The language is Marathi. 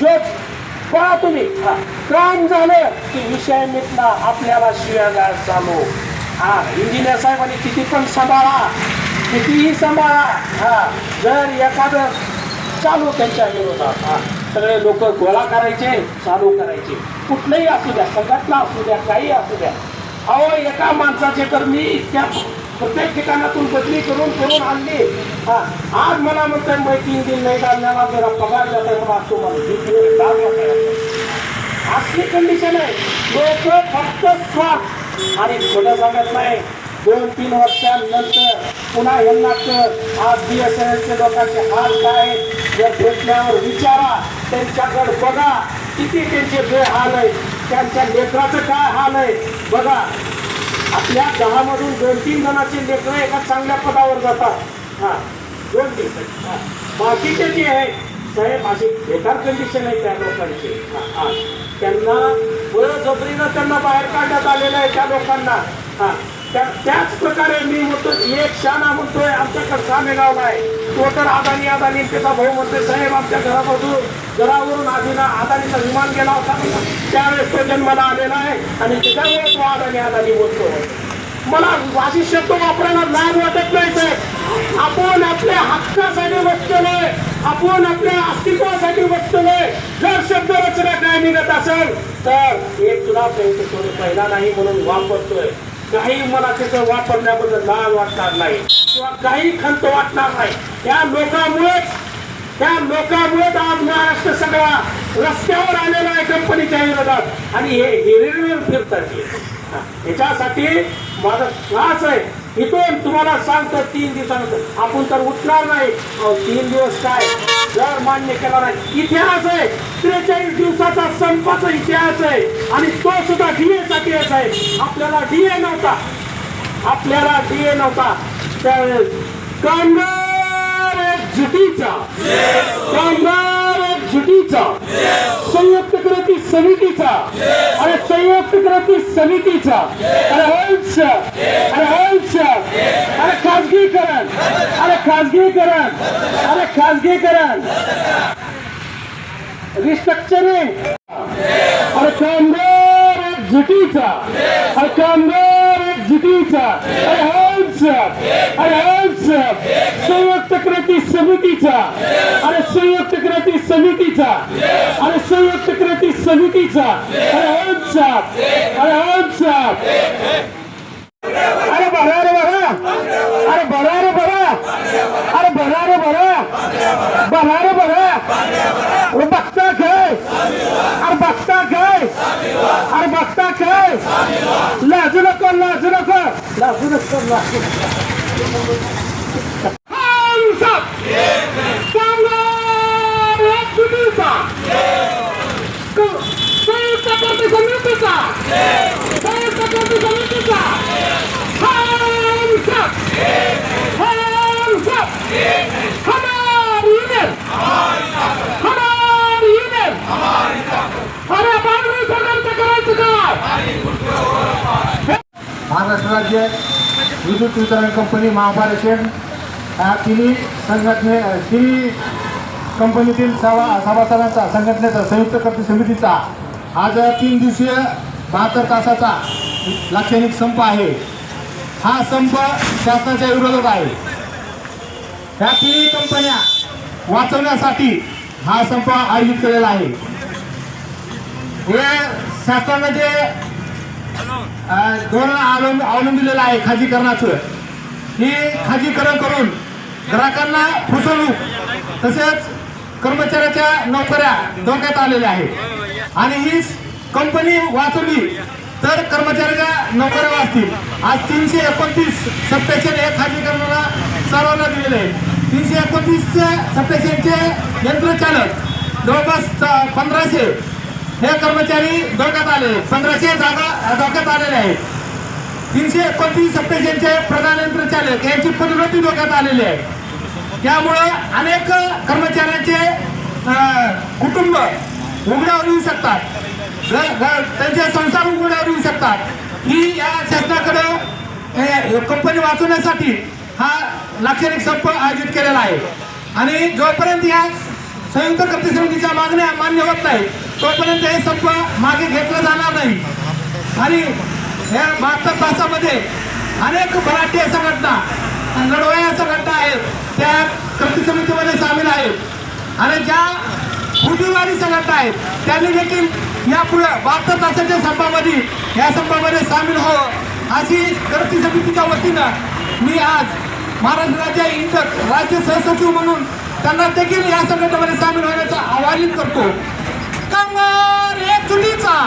जोच पहा तुम्ही. हा, काम झालं की विषय मिटला आपल्याला शिव्यागार चालू. हा इंजिनियर साहेबांनी किती पण सांभाळा. कितीही सांभाळा. हा जर एखादं चालू त्यांच्या विरोधात हा. सगळे लोक गोळा करायचे चालू करायचे. कुठलंही असू द्या संघटना असू द्या काही असू द्या. अहो एका माणसाचे तर मी इतक्या प्रत्येक ठिकाणातून बदली करून करून आणली. हा आज मला म्हणतोय मी तीन दिन नाही काढण्याला जरा पगार जाता मला असतो मला असली कंडिशन आहे. लोक फक्त स्वार्थ. आणि खोटं सांगत नाही. दोन तीन वर्षांनंतर पुन्हा यांना तर आज बी एस एन एलचे लोकांचे हाल काय या जर भेटल्यावर विचारा. त्यांच्याकडे बघा. किती त्यांचे बेहाल आहे त्यांच्या लेकराचं काय हाल आहे? बघा. आपल्या दहामधून दोन तीन जणांचे लेकरं एका चांगल्या पदावर जातात. हां दोन तीन. बाकीचे जे आहे साहेब अशी बेकार कंडिशन आहे त्या लोकांची. हां त्यांना बळजबरीनं त्यांना बाहेर काढण्यात आलेलं आहे त्या लोकांना. हां. त्या त्याच प्रकारे मी म्हणतो एक शाना म्हणतोय आमच्याकडे सामेगावला आहे. तो तर अदानी अदानी त्याचा भाऊ म्हणतोय साहेब आमच्या घरापासून जरा आधीना आदानीचा विमान गेला होता. त्यावेळेस तो जन्माला आलेला आहे आणि त्याच्यामुळे तो आदानी आदानी बोलतो. मला अशी शब्द वापरायला लाज वाटत नाही साहेब. आपण आपल्या हक्कासाठी बसतोय आपण आपल्या अस्तित्वासाठी बसतोय जर शब्द रचना काय निघत असेल तर एक सुद्धा प्रयत्न पहिला नाही म्हणून वापरतोय. काही मला त्याचं वापरण्याबद्दल लाज वाटणार नाही. किंवा काही खंत वाटणार नाही. या लोकांमुळेच त्या लोकांमुळेच आज महाराष्ट्र सगळा रस्त्यावर आलेला आहे कंपनीच्या विरोधात. आणि हे हिरिरीवर फिरतात याच्यासाठी माझा त्रास आहे. इथून तुम्हाला सांगतो तीन दिवसानंतर. आपण तर उठणार नाही. तीन दिवस काय? जर मान्य केला नाही. इतिहास आहे. त्रेचाळीस दिवसाचा संपाचा इतिहास आहे. आणि तो सुद्धा डीए साठी आहे. आपल्याला डीए नव्हता. आपल्याला डीए नव्हता. त्यावेळेस कामगार जुटीचा कामगार एक जुटीचा संयुक्त कृती समितीचा. आणि संयुक्त कृती समितीचा. अरे हंस अरे हंस अरे खाजगीकरण. अरे खाजगीकरण. अरे खाजगीकरण. रिस्ट्रक्चरिंग अरे कामगार एक जुटीचा अरे कामगार एक जुटीचा अरे हंस अरे हंस संयुक्त कृती समितीचा अरे संयुक्त कृती समितीचा अरे संयुक्त कृती समितीचा अरे हंस अरे हंस अरे बरा रे बरा अरे बरा रे बरा अरे बरा रे बरा बरा रे बरा अरे बघता काय? अरे बघता काय? अरे बघता काय? लाजू नको लाजू नको. लाजू नको लाजू कामगार एक जुटीचा क- संयुक्त कृती समितीचा संयुक्त कृती समितीचा hands up hands up हमारी यूनियन हमारी यूनियन महाराष्ट्र राज्य विद्युत वितरण कंपनी महापारेषण तिन्ही संघटने तिन्ही कंपनीतील सभा सभासदांचा संघटनेचा संयुक्त कृती समितीचा आज तीन दिवसीय बहात्तर तासाचा लाक्षणिक संप आहे. हा संप शासनाच्या विरोधात आहे. ह्या तिन्ही कंपन्या वाचवण्यासाठी हा संप आयोजित केलेला आहे. हे शासनानं जे धोरण अवलंब अवलंबिलेलं आहे खाजीकरणाचं ही खाजीकरण करून ग्राहकांना फसवणूक तसेच कर्मचाऱ्याच्या नोकऱ्या धोक्यात आलेल्या आहेत. आणि ही कंपनी वाचवली. तर कर्मचाऱ्याच्या नोकऱ्या वाचतील. आज तीनशे एकोणतीस सप्टेशन हे खाजीकरणाला चालवला दिलेलं आहे. तीनशे एकोणतीस सप्टेशनचे यंत्रचालक जवळपास पंधराशे हे कर्मचारी धोक्यात आले. पंधराशे जागा धोक्यात आलेले आहेत. तीनशे एकोणतीस सप्टेशनचे प्रधान यंत्रचालक यांची पदोन्नती धोक्यात आलेली आहे. त्यामुळं अनेक कर्मचाऱ्यांचे कुटुंब उघड्यावर येऊ शकतात. त्यांचे संसार उघड्यावर येऊ शकतात. ही या शासनाकडं कंपनी वाचवण्यासाठी हा लाक्षणिक संप आयोजित केलेला आहे. आणि जोपर्यंत या संयुक्त कृती समितीच्या मागण्या मान्य होत नाही तोपर्यंत हे संप मागे घेतलं जाणार नाही. आणि या बहात्तर तासामध्ये अनेक मराठी संघटना आणि लढवया संघटना आहेत त्या कृती समितीमध्ये सामील आहेत. आणि ज्या बुद्धिवादी सांगत आहेत त्यांनी देखील यापुढे बहात्तर तासाच्या संपामध्ये या संपामध्ये सामील व्हावं. अशी कृती समितीच्या वतीनं मी आज महाराष्ट्र इतर इंटर राज्य सहसचिव म्हणून त्यांना देखील या संघटनेमध्ये सामील होण्याचं आवाहन करतो. कंगार हे चुलीचा